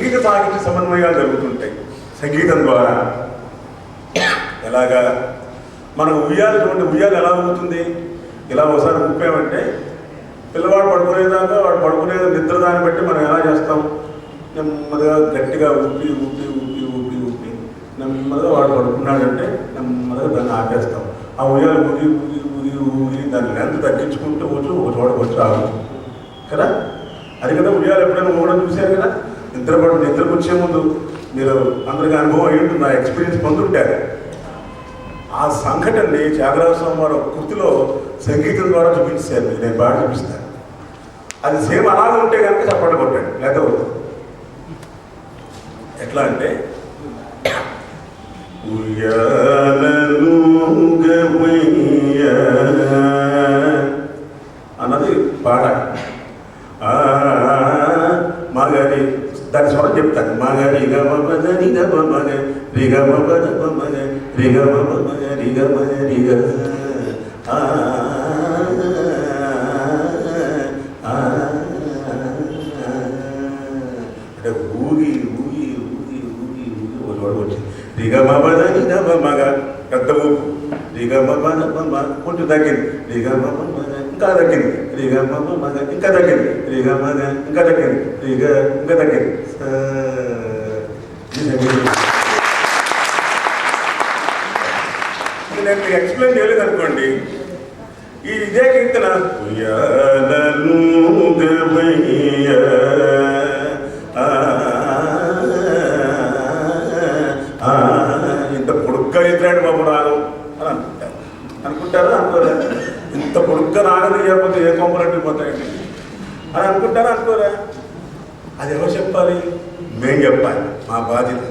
సంగీత సాహిత్య సమన్వయాలు జరుగుతుంటాయి. సంగీతం ద్వారా. ఎలాగా? మనం ఉయ్యాలి చూడండి ఉయ్యాలి ఎలా ఊగుతుంది? ఇలా ఒకసారి ఊపామంటే పిల్లవాడు పడుకునేదాకా వాడు పడుకునే నిద్ర దాన్ని బట్టి మనం ఎలా చేస్తాం? నెమ్మదిగా గట్టిగా ఊపి ఊపి ఊపి ఊపి ఊపి. నెమ్మదిగా వాడు పడుకున్నాడంటే నెమ్మదిగా దాన్ని ఆపేస్తాం. ఆ ఉయ్యాలు ఊగి ఊగి ఊగి ఊగి దాని లెంత్ తగ్గించుకుంటూ వచ్చి ఒక చోట వచ్చి ఆగుతుంది కదా? అది కదా ఉయ్యాలు ఎప్పుడైనా ఊగడం చూశారు కదా? నిద్రపడు పడు ముందు మీరు అందరికీ అనుభవం అయి ఉంటుంది నా ఎక్స్పీరియన్స్ పొందుంటారు. ఆ సంఘటనని త్యాగరాజ స్వామి వారు కృతిలో సంగీతం ద్వారా చూపించారు. మీకు. నేను బాగా చూపిస్తాను. అది సేమ్ అలాగే ఉంటే కనుక చప్పట్లు కొట్టాడు. లేదా ఎట్లా అంటే ఉయ్యాలలుగవయ్యా అన్నది పాట. మగరి దాని స్వరం చెప్తాను మగరి గమ పద రి గమ మగ రి గమ పద ప మగ రి గమ ప మగ రి గమ రి గ ఆ, ఆ, అంటే ఊగి ఊగి ఊగి ఊగి ఊగి ఒక చోట వచ్చింది రిగమ పద రి గమ మగ పెద్ద ఊపు రిగమ పద కొంచెం తగ్గింది రిగమ ఇంకా తగ్గింది రిగమ ఇంకా తగ్గింది రిగమన ఇంకా తగ్గింది రిగ ఇంకా తగ్గింది నేను మీకు ఎక్స్ప్లెయిన్ చేయలేదు అనుకోండి. ఈ ఇదే కీర్తన ఉయ్యాలలు గవయ్యా, ఆ, ఆ, ఇంత పొడుగ్గా ఎత్తాడు బాబు రాగం అని అనుకుంటారు అనుకుంటారా అనుకోరా ఇంత ఆర్డర్ రాగం చేయకపోతే ఏ కొంపలంటే పోతాయండి? అని అనుకుంటారా అనుకోరా? అది ఎవరు చెప్పాలి? మేము చెప్పాలి. మా బాధ్యత.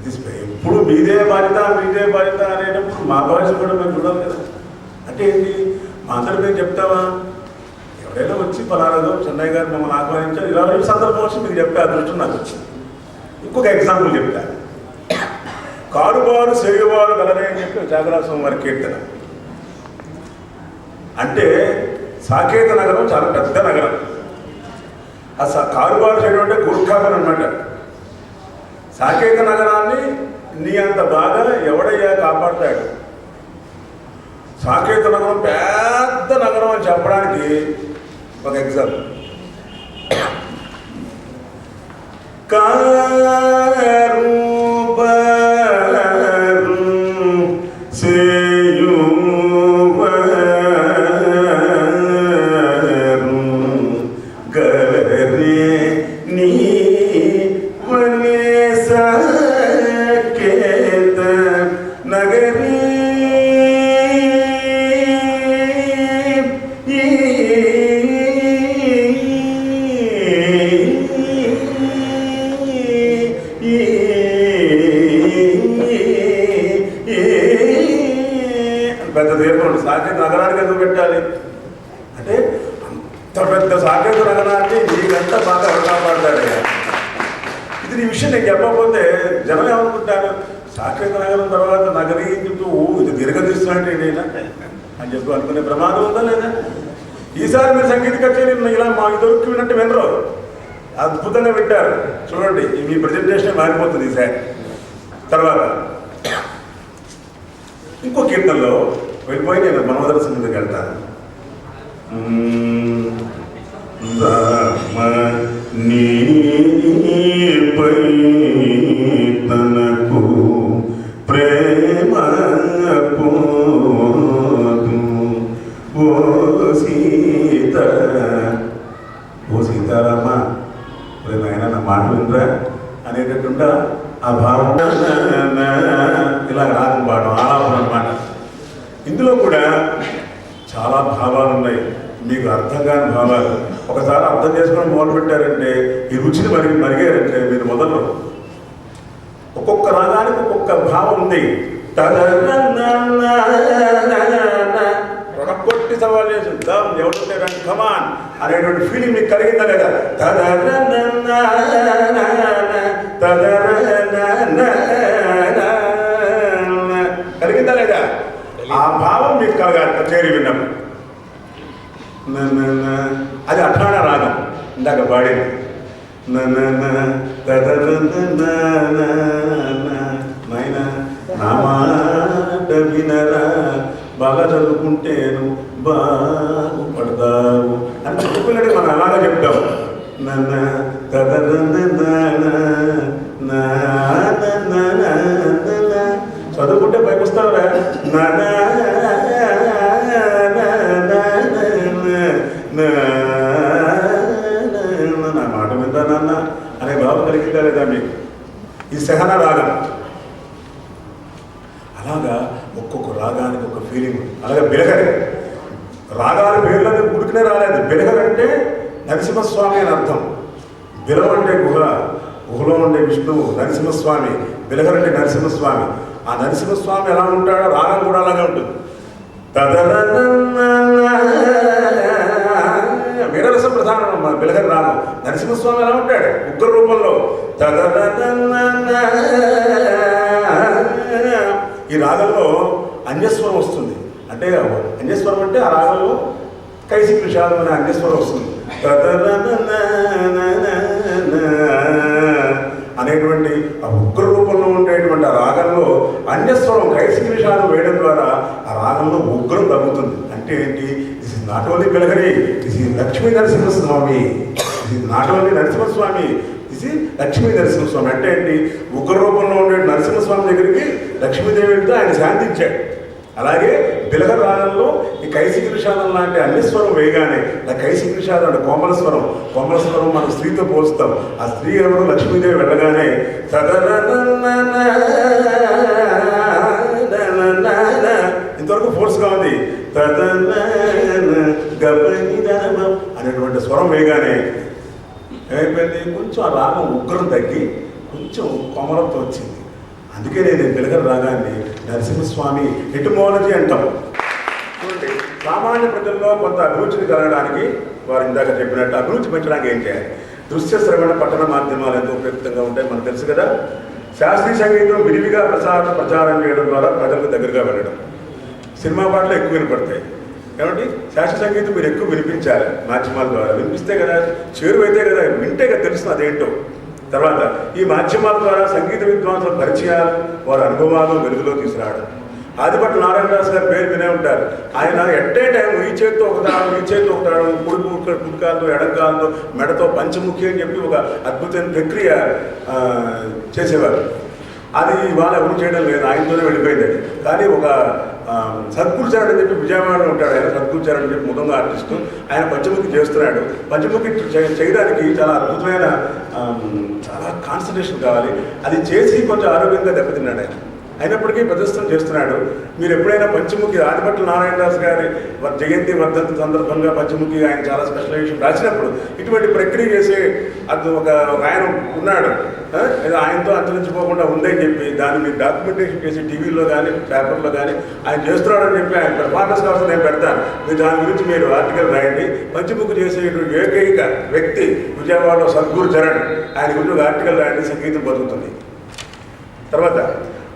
ఇది మీదే బాధ్యత మీదే బాధ్యత అనేటప్పుడు మా బాధ్యత కూడా మేము చూడాలి కదా. అంటే ఏంటి? మా అందరూ మేము చెప్తావా? ఎవరైనా వచ్చి పలానాదో చెన్నై గారు మమ్మల్ని ఆహ్వానించారు. ఇలా ఈ సందర్భం వచ్చి మీకు చెప్పే అదృష్టం నాకు వచ్చింది. ఇంకొక ఎగ్జాంపుల్ చెప్తాను. కారుబారు సేవారు గలరే అని చెప్పి జాగరాసం వారి కీర్తన. అంటే సాకేత నగరం చాలా పెద్ద నగరం. ఆ స- కారుబారు చేయడం అంటే గూర్ఖాపన్ అనమాట సాకేత నగరాన్ని నీ అంత బాగా ఎవడయ్యా కాపాడతాడు? సాకేత నగరం పెద్ద నగరం అని చెప్పడానికి ఒక ఎగ్జాంపుల్. కారు ఇక్కడ ఈ విషయం నేను చెప్పకపోతే జనం ఏమనుకుంటారు? సాక్షాత్ నగరం తర్వాత నగరీ చెప్తూ ఓ ఇది దీర్ఘదీస్తున్నాడు ఏంటైనా అని చెప్పి అనుకునే ప్రమాదం ఉందా లేదా? ఈసారి మీరు సంగీత కచేరీ ఇలా మా ఇదివరకు విన్నట్టు వినరు. అద్భుతంగా వింటారు. చూడండి మీ ప్రజెంటేషన్ మారిపోతుంది ఈసారి. తర్వాత ఇంకో కీర్తనలో వెళ్ళిపోయి నేను మనోదర సంగీతకి వెళ్తాను. నీ సీతారామ ఒరే నాయన నా మాట వినరా? అనేటట్టుంటా ఆ భావం. ఇలా రాగం పాడడం ఆలాపన అనమాట ఇందులో కూడా చాలా భావాలు ఉన్నాయి. మీకు అర్థం కాని భావాలు. ఒకసారి అర్థం చేసుకుని మొదలు పెట్టారంటే ఈ రుచిని మరి మరిగారంటే మీరు మొదలు. ఒక్కొక్క రాగానికి ఒక్కొక్క భావం ఉంది. కొట్టి సవాల్ చేసి ఎవరు కమాన్. అనేటువంటి ఫీలింగ్ మీకు కలిగిందా లేదా? కలిగిందా లేదా? ఆ భావం మీకు కలగాలి కచేరీ విన్నప్పుడు. అది అఠాణ రాగం. ఇందాక పాడింది. నాయన నా మాట వినరా. బాగా చదువుకుంటేను బాగుపడతావు అని చెప్పుకున్నాడు మనం అలాగే చెప్తాం నన్న తదన నా పైకి వస్తావురా నానా నా మాట విందా నాన్న అనే భావం కలిగిందా లేదా మీకు ఈ సహన రాగం అలాగా ఒక్కొక్క రాగానికి ఒక ఫీలింగ్ అలాగే బిలగరి రాగాల పేర్లని ఉడికినే రాలేదు అంటే నరసింహస్వామి అని అర్థం. బిలం అంటే గుహ గుహలో ఉండే విష్ణువు నరసింహస్వామి బిలగర్ నరసింహస్వామి. ఆ నరసింహస్వామి ఎలా ఉంటాడో రాగం కూడా అలాగే ఉంటుంది. వీరరస ప్రధానం మన రాగం. నరసింహస్వామి ఎలా ఉంటాడు? ఉగ్ర రూపంలో. ఈ రాగంలో అన్యస్వరం వస్తుంది. అంటే అన్యస్వరం అంటే ఆ రాగంలో కైసిక విషాదం అనే అన్యస్వరం వస్తుంది. అనేటువంటి ఆ ఉగ్ర రూపంలో ఉండేటువంటి ఆ రాగంలో అన్యస్వరం కైసిక విషాదం వేయడం ద్వారా ఆ రాగంలో ఉగ్రం తగ్గుతుంది. అంటే ఏంటి? This is not only పిలగరి this is Lakshmi Narasimhaswamy this is not only Narasimhaswamy this Lakshmi Narasimhaswamy అంటే ఏంటి? ఉగ్ర రూపంలో ఉండే నరసింహస్వామి దగ్గరికి లక్ష్మీదేవి వెళ్తే ఆయన శాంతించాడు. అలాగే బిలగ రాగంలో ఈ కైసిక విషాదం లాంటి అన్ని స్వరం వేయగానే ఆ కైసిక విషాదం అంటే కోమల స్వరం. కోమల స్వరం మనం స్త్రీతో పోలుస్తాం. ఆ స్త్రీ ఎవరు లక్ష్మీదేవి వెళ్ళగానే ఇంతవరకు ఫోర్స్గా ఉంది. అనేటువంటి స్వరం వేయగానే ఏమైపోయింది కొంచెం ఆ రాగం ఉగ్రం తగ్గి కొంచెం కోమలంతో వచ్చింది అందుకే నేను పిలగల రాగాన్ని నరసింహస్వామి ఎటుమాలజీ అంటాం. చూడండి సామాన్య ప్రజల్లో కొంత అభిరుచిని కలగడానికి వారు ఇందాక చెప్పినట్టు అభిరుచి పెంచడానికి ఏం చేయాలి? దృశ్య శ్రవణ పట్టణ మాధ్యమాలు ఎంతో ఉపయుక్తంగా ఉంటాయి మనకు తెలుసు కదా. శాస్త్రీయ సంగీతం విరివిగా ప్రసారం ప్రచారం చేయడం ద్వారా ప్రజలకు దగ్గరగా వెళ్ళడం. సినిమా పాటలు ఎక్కువ వినపడతాయి. కాబట్టి శాస్త్రీయ సంగీతం మీరు ఎక్కువ వినిపించాలి మాధ్యమాల ద్వారా. వినిపిస్తే కదా చేరువైతే కదా వింటే కదా తెలుస్తుంది అదేంటో. తర్వాత ఈ మాధ్యమాల ద్వారా సంగీత విద్వాంసుల పరిచయాలు వారి అనుభవాలు వెలుగులో తీసుకురావడం. ఆదిపట్ల నారాయణ దాస్ గారి పేరు వినే ఉంటారు. ఆయన ఎట్టే టైం ఈ చేతితో ఒక తాళం ఈ చేతితో ఒక తాళం కుడుకు కుడికాలతో ఎడంకాలతో మెడతో పంచముఖి అని చెప్పి ఒక అద్భుతమైన ప్రక్రియ చేసేవారు. అది ఇవాళ ఎవరు చేయడం లేదు. ఆయనతోనే వెళ్ళిపోయింది కానీ ఒక ఆ, సద్గురు అని చెప్పి విజయవాడలో ఉంటాడు. ఆయన సద్గురు అని చెప్పి ముదంగా ఆర్టిస్టు. ఆయన పంచముఖి చేస్తున్నాడు. పంచముఖి చేయడానికి చాలా అద్భుతమైన చాలా కాన్సన్ట్రేషన్ కావాలి. అది చేసి కొంచెం ఆరోగ్యంగా దెబ్బతిన్నాడు ఆయన. అయినప్పటికీ ప్రదర్శన చేస్తున్నాడు. మీరు ఎప్పుడైనా పంచముఖి ఆదిపట్ల నారాయణదాస్ గారి జయంతి వర్ధంతి సందర్భంగా పంచముఖి ఆయన చాలా స్పెషలైజేషన్ రాసినప్పుడు ఇటువంటి ప్రక్రియ చేసే అది ఒక ఒక ఆయన ఉన్నాడు. ఆయనతో అంతరించిపోకుండా ఉందని చెప్పి దాన్ని మీరు డాక్యుమెంటేషన్ చేసి టీవీలో కానీ పేపర్లో కానీ ఆయన చేస్తున్నాడని చెప్పి ఆయన పెర్ఫార్మెన్స్ కోసం నేను పెడతాను. మీరు దాని గురించి మీరు ఆర్టికల్ రాయండి. పంచముఖి చేసేటువంటి ఏకైక వ్యక్తి విజయవాడలో సద్గురు చరణ్ ఆయన గురించి ఆర్టికల్ రాయండి సంగీతం బతుకుతుంది. తర్వాత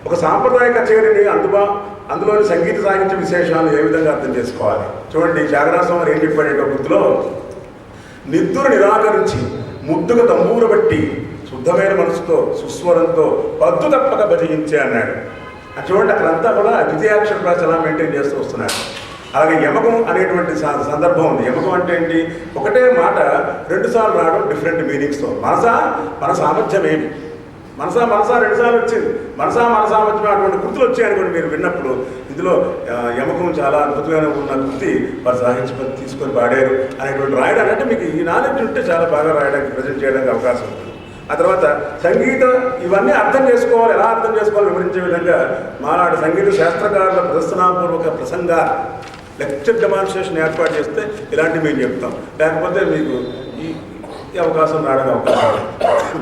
ఒక సాంప్రదాయ కచేరీని అందుబా అందులోని సంగీత సాహిత్య విశేషాలు ఏ విధంగా అర్థం చేసుకోవాలి? చూడండి త్యాగరాజస్వామి వారు ఏం చెప్పాడంటే ఒక నిద్దురు నిరాకరించి ముద్దుగా తంబూరు బట్టి శుద్ధమైన మనసుతో సుస్వరంతో పద్దు తప్పక భజించే అన్నాడు. చూడండి అక్కడంతా కూడా ద్వితీయాక్షర ప్రాస ఎలా మెయింటైన్ చేస్తూ వస్తున్నాడు అలాగే యమకం అనేటువంటి సందర్భం ఉంది. యమకం అంటే ఏంటి? ఒకటే మాట రెండుసార్లు రావడం డిఫరెంట్ మీనింగ్స్తో మనసా మన సామర్థ్యం ఏమి? మనసా మనసా రెండుసార్లు వచ్చింది. మనసా మనసా వచ్చినటువంటి కృతులు వచ్చాయనుకోండి మీరు విన్నప్పుడు ఇందులో యమకం చాలా అద్భుతమైన ఉన్న కృతి వారు సాహిత్య తీసుకొని పాడారు అనేటువంటి రాయడం అంటే మీకు ఈ నాలెడ్జ్ ఉంటే చాలా బాగా రాయడానికి ప్రజెంట్ చేయడానికి అవకాశం ఉంటుంది ఆ తర్వాత సంగీతం ఇవన్నీ అర్థం చేసుకోవాలి ఎలా అర్థం చేసుకోవాలి వివరించే విధంగా మానాడు సంగీత శాస్త్రకారుల ప్రదర్శనాపూర్వక ప్రసంగ లెక్చర్ డెమాన్స్ట్రేషన్ ఏర్పాటు చేస్తే ఇలాంటివి మేము చెప్తాం. లేకపోతే మీకు ఈ అవకాశం రావడానికి అవకాశం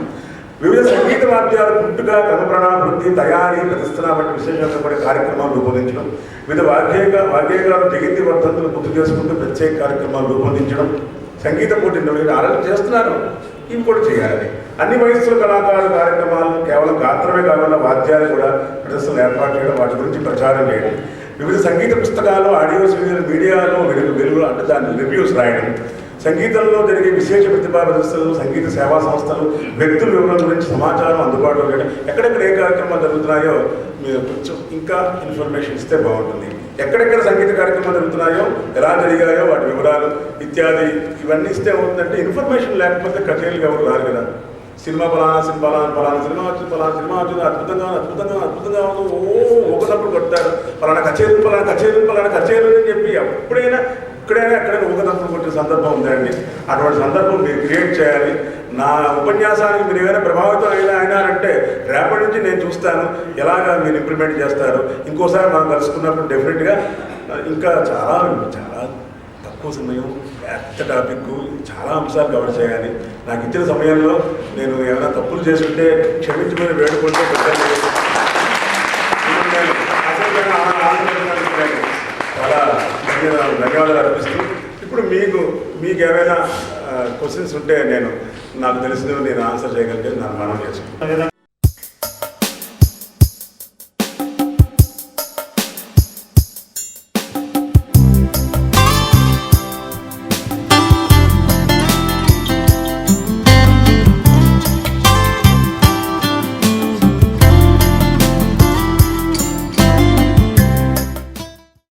వివిధ సంగీత వాద్యాల పుట్టుక వృద్ధి తయారీ ప్రదర్శన వంటి విశేషమైన కార్యక్రమాలు రూపొందించడం. వివిధ వాద్యేక వాద్యగారు జగతి వర్ధంతులు గుర్తు చేసుకుంటూ ప్రత్యేక కార్యక్రమాలు రూపొందించడం. సంగీత పోటీ నిర్వహించడం ఆలోచన చేస్తున్నారు ఇవి కూడా చేయాలి అన్ని వయస్సుల కళాకారుల కార్యక్రమాలు కేవలం గాత్రమే కాకుండా వాద్యాలు కూడా ప్రదర్శనలు ఏర్పాటు చేయడం వాటి గురించి ప్రచారం చేయడం. వివిధ సంగీత పుస్తకాలు ఆడియో సీరియల్ మీడియాలో వెలుగు వెలుగులు అంటే దాని రివ్యూస్ రాయడం. సంగీతంలో జరిగే విశేష ప్రతిభా ప్రదర్శనలు సంగీత సేవా సంస్థలు వ్యక్తుల వివరాల గురించి సమాచారం అందుబాటులో లేడం ఎక్కడెక్కడ ఏ కార్యక్రమాలు జరుగుతున్నాయో మీరు కొంచెం ఇంకా ఇన్ఫర్మేషన్ ఇస్తే బాగుంటుంది. ఎక్కడెక్కడ సంగీత కార్యక్రమాలు జరుగుతున్నాయో ఎలా జరిగాయో వాటి వివరాలు ఇత్యాది ఇవన్నీ ఇస్తే అవుతుందంటే ఇన్ఫర్మేషన్ లేకపోతే కచేరీలు ఎవరు రారు కదా. సినిమా పలానా సినిమా పలానా సినిమా వచ్చింది పలానా సినిమా వచ్చింది అద్భుతంగా అద్భుతంగా అద్భుతంగా ఉంది ఓ ఒకటప్పుడు కొట్టారు పలానా కచేరీ పలానా కచేరీ పలానా కచేరీ అని చెప్పి ఎప్పుడైనా ఎక్కడైనా ఎక్కడైనా ఊగదంపులు కొట్టే సందర్భం ఉందండి. అటువంటి సందర్భం మీరు క్రియేట్ చేయాలి. నా ఉపన్యాసానికి మీరు ఏమైనా ప్రభావితం అయినా అయినారంటే రేపటి నుంచి నేను చూస్తాను. ఎలాగా మీరు ఇంప్లిమెంట్ చేస్తారు? ఇంకోసారి మనం కలుసుకున్నప్పుడు డెఫినెట్గా ఇంకా చాలా చాలా తక్కువ సమయం పెద్ద టాపిక్ చాలా అంశాలు కవర్ చేయాలి. నాకు ఇచ్చిన సమయంలో నేను ఏమైనా తప్పులు చేసుకుంటే క్షమించుకొని వేడుకుంటే పెద్దలు నేను అసలు నేను ఆ- ఆనందపడుతున్నాను నేను. చాలా ధన్యవాదాలు ధన్యవాదాలు అర్పిస్తూ ఇప్పుడు మీకు మీకు ఏమైనా క్వశ్చన్స్ ఉంటే నేను నాకు తెలిసినవి నేను ఆన్సర్ చేయగలిగే నా మనం చేసుకుంటాను